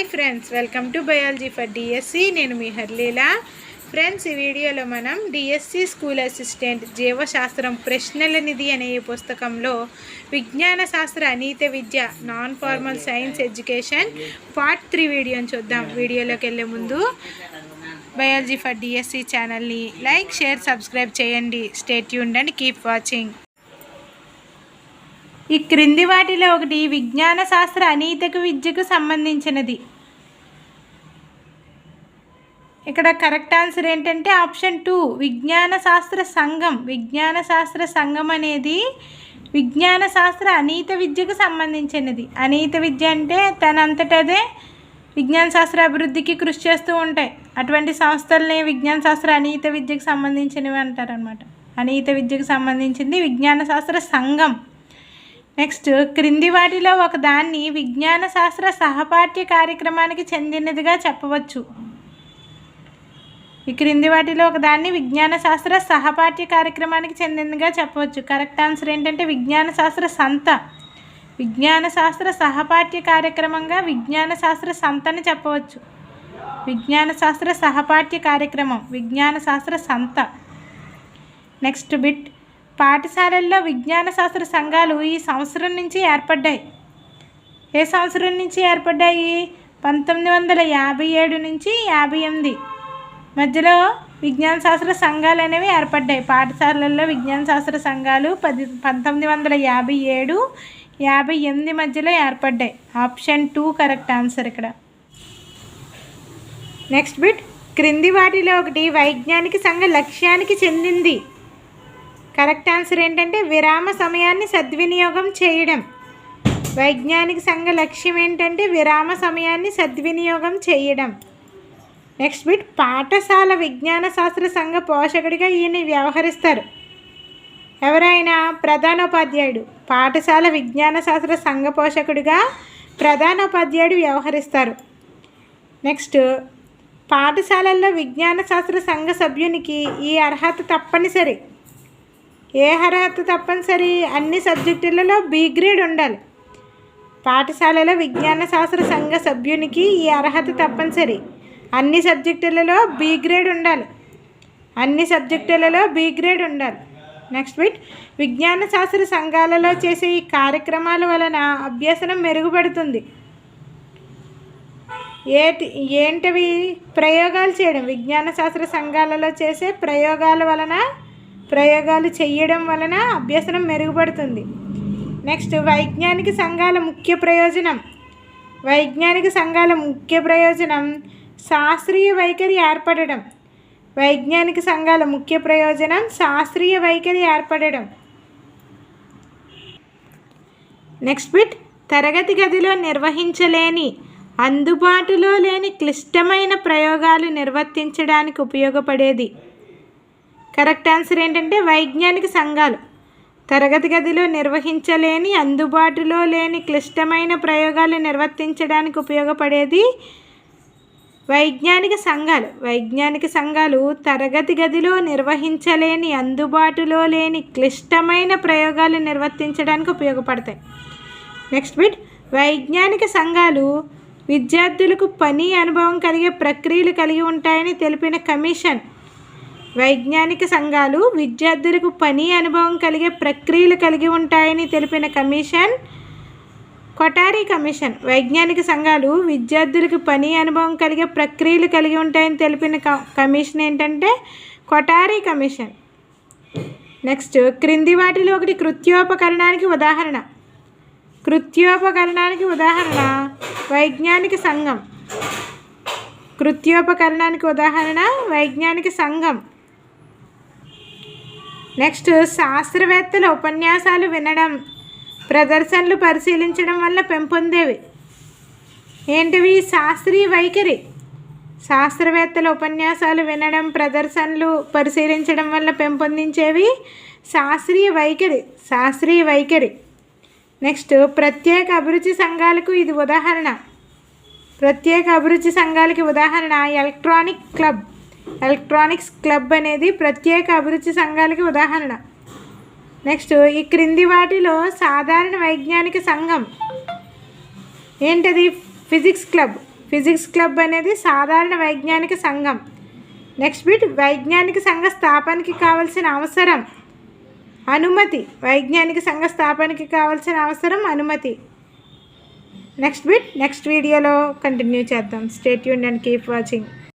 Hi friends welcome to biology for DSC నేను మీ హర్లీలా. Friends ఈ వీడియోలో మనం డిఎస్సి స్కూల్ అసిస్టెంట్ జీవశాస్త్రం ప్రశ్నల నిధి అనే ఈ పుస్తకంలో విజ్ఞాన శాస్త్ర అనీత విద్య non formal science education part three వీడియోని చూద్దాం. వీడియోలోకి వెళ్ళే ముందు బయాలజీ ఫర్ డిఎస్సి ఛానల్ని లైక్ షేర్ సబ్స్క్రైబ్ చేయండి. స్టేట్ యూన్ అండ్ కీప్ వాచింగ్. ఈ క్రింది వాటిలో ఒకటి విజ్ఞాన శాస్త్ర అనీతక విద్యకు సంబంధించినది. ఇక్కడ కరెక్ట్ ఆన్సర్ ఏంటంటే ఆప్షన్ టూ విజ్ఞాన శాస్త్ర సంఘం. విజ్ఞాన శాస్త్ర సంఘం అనేది విజ్ఞాన శాస్త్ర అనీత విద్యకు సంబంధించినది. అనీత విద్య అంటే తనంతటదే విజ్ఞాన శాస్త్ర అభివృద్ధికి కృషి చేస్తూ ఉంటాయి. అటువంటి సంస్థల్ని విజ్ఞాన శాస్త్ర అనీత విద్యకు సంబంధించినవి అంటారనమాట అనీత విద్యకు సంబంధించింది విజ్ఞాన శాస్త్ర సంఘం. నెక్స్ట్ క్రింది వాటిలో ఒక దాన్ని విజ్ఞాన శాస్త్ర సహపాఠ్య కార్యక్రమానికి చెందినదిగా చెప్పవచ్చు. ఈ క్రింది వాటిలో ఒక దాన్ని విజ్ఞాన శాస్త్ర సహపాఠ్య కార్యక్రమానికి చెందినదిగా చెప్పవచ్చు. కరెక్ట్ ఆన్సర్ ఏంటంటే విజ్ఞాన శాస్త్ర సంత. విజ్ఞాన శాస్త్ర సహపాఠ్య కార్యక్రమంగా విజ్ఞాన శాస్త్ర సంతని చెప్పవచ్చు. విజ్ఞాన శాస్త్ర సహపాఠ్య కార్యక్రమం. విజ్ఞాన శాస్త్ర సంత. నెక్స్ట్ బిట్ పాఠశాలల్లో విజ్ఞాన శాస్త్ర సంఘాలు ఈ సంవత్సరం నుంచి ఏర్పడ్డాయి. ఏ సంవత్సరం నుంచి ఏర్పడ్డాయి? పంతొమ్మిది వందల యాభై ఏడు నుంచి యాభై ఎనిమిది. మధ్యలో విజ్ఞాన శాస్త్ర సంఘాలు అనేవి ఏర్పడ్డాయి. పాఠశాలల్లో విజ్ఞాన శాస్త్ర సంఘాలు పది పంతొమ్మిది వందల యాభై ఏడు యాభై ఎనిమిది మధ్యలో ఏర్పడ్డాయి. ఆప్షన్ టూ కరెక్ట్ ఆన్సర్ ఇక్కడ. Next bit. క్రింది వాటిలో ఒకటి వైజ్ఞానిక సంఘ లక్ష్యానికి చెందింది. కరెక్ట్ ఆన్సర్ ఏంటంటే విరామ సమయాన్ని సద్వినియోగం చేయడం. వైజ్ఞానిక సంఘ లక్ష్యం ఏంటంటే విరామ సమయాన్ని సద్వినియోగం చేయడం. నెక్స్ట్ బిట్ పాఠశాల విజ్ఞాన శాస్త్ర సంఘ పోషకుడిగా ఈయన వ్యవహరిస్తారు. ఎవరైనా? ప్రధానోపాధ్యాయుడు. పాఠశాల విజ్ఞాన శాస్త్ర సంఘ పోషకుడిగా ప్రధానోపాధ్యాయుడు వ్యవహరిస్తారు. నెక్స్ట్ పాఠశాలల్లో విజ్ఞాన శాస్త్ర సంఘ సభ్యునికి ఈ అర్హత తప్పనిసరి. ఏ అర్హత తప్పనిసరి? అన్ని సబ్జెక్టులలో బి గ్రేడ్ ఉండాలి. పాఠశాలలో విజ్ఞాన శాస్త్ర సంఘ సభ్యునికి ఈ అర్హత తప్పనిసరి. అన్ని సబ్జెక్టులలో బి గ్రేడ్ ఉండాలి. అన్ని సబ్జెక్టులలో బి గ్రేడ్ ఉండాలి. నెక్స్ట్ బిట్ విజ్ఞాన శాస్త్ర సంఘాలలో చేసే ఈ కార్యక్రమాల వలన అభ్యసనం మెరుగుపడుతుంది. ఏటి ఏంటివి? ప్రయోగాలు చేయడం. విజ్ఞాన శాస్త్ర సంఘాలలో చేసే ప్రయోగాల వలన ప్రయోగాలు చేయడం వలన అభ్యసనం మెరుగుపడుతుంది. నెక్స్ట్ వైజ్ఞానిక సంఘాల ముఖ్య ప్రయోజనం. వైజ్ఞానిక సంఘాల ముఖ్య ప్రయోజనం శాస్త్రీయ వైఖరి ఏర్పడడం. వైజ్ఞానిక సంఘాల ముఖ్య ప్రయోజనం శాస్త్రీయ వైఖరి ఏర్పడడం. నెక్స్ట్ బిట్ తరగతి గదిలో నిర్వహించలేని అందుబాటులో లేని క్లిష్టమైన ప్రయోగాలు నిర్వర్తించడానికి ఉపయోగపడేది. కరెక్ట్ ఆన్సర్ ఏంటంటే వైజ్ఞానిక సంఘాలు. తరగతి గదిలో నిర్వహించలేని అందుబాటులో లేని క్లిష్టమైన ప్రయోగాలు నిర్వర్తించడానికి ఉపయోగపడేది వైజ్ఞానిక సంఘాలు. వైజ్ఞానిక సంఘాలు తరగతి గదిలో నిర్వహించలేని అందుబాటులో లేని క్లిష్టమైన ప్రయోగాలు నిర్వర్తించడానికి ఉపయోగపడతాయి. Next bit. వైజ్ఞానిక సంఘాలు విద్యార్థులకు పని అనుభవం కలిగే ప్రక్రియలు కలిగి ఉంటాయని తెలిపిన కమిషన్ వైజ్ఞానిక సంఘాలు విద్యార్థులకు పని అనుభవం కలిగే ప్రక్రియలు కలిగి ఉంటాయని తెలిపిన కమిషన్ కొటారీ కమిషన్. వైజ్ఞానిక సంఘాలు విద్యార్థులకు పని అనుభవం కలిగే ప్రక్రియలు కలిగి ఉంటాయని తెలిపిన కమిషన్ ఏంటంటే కొటారీ కమిషన్. నెక్స్ట్ క్రింది వాటిలో ఒకటి కృత్యోపకరణానికి ఉదాహరణ. కృత్యోపకరణానికి ఉదాహరణ వైజ్ఞానిక సంఘం. కృత్యోపకరణానికి ఉదాహరణ వైజ్ఞానిక సంఘం. నెక్స్ట్ శాస్త్రవేత్తల ఉపన్యాసాలు వినడం ప్రదర్శనలు పరిశీలించడం వల్ల పెంపొందేవి. ఏంటివి? శాస్త్రీయ వైఖరి. శాస్త్రవేత్తల ఉపన్యాసాలు వినడం ప్రదర్శనలు పరిశీలించడం వల్ల పెంపొందించేవి శాస్త్రీయ వైఖరి శాస్త్రీయ వైఖరి. నెక్స్ట్ ప్రత్యేక అభిరుచి సంఘాలకు ఇది ఉదాహరణ. ప్రత్యేక అభిరుచి సంఘాలకి ఉదాహరణ ఎలక్ట్రానిక్ క్లబ్. ఎలక్ట్రానిక్స్ క్లబ్ అనేది ప్రత్యేక అభిరుచి సంఘాలకి ఉదాహరణ. నెక్స్ట్ ఈ క్రింది వాటిలో సాధారణ వైజ్ఞానిక సంఘం. ఏంటది? Physics club. ఫిజిక్స్ క్లబ్ అనేది సాధారణ వైజ్ఞానిక సంఘం. నెక్స్ట్ బిట్ వైజ్ఞానిక సంఘ స్థాపనకి కావాల్సిన అవసరం. అనుమతి. వైజ్ఞానిక సంఘ స్థాపనకి కావాల్సిన అవసరం అనుమతి. నెక్స్ట్ బిట్ నెక్స్ట్ వీడియోలో కంటిన్యూ చేద్దాం. స్టేట్ యూన్ అండ్ కీప్ వాచింగ్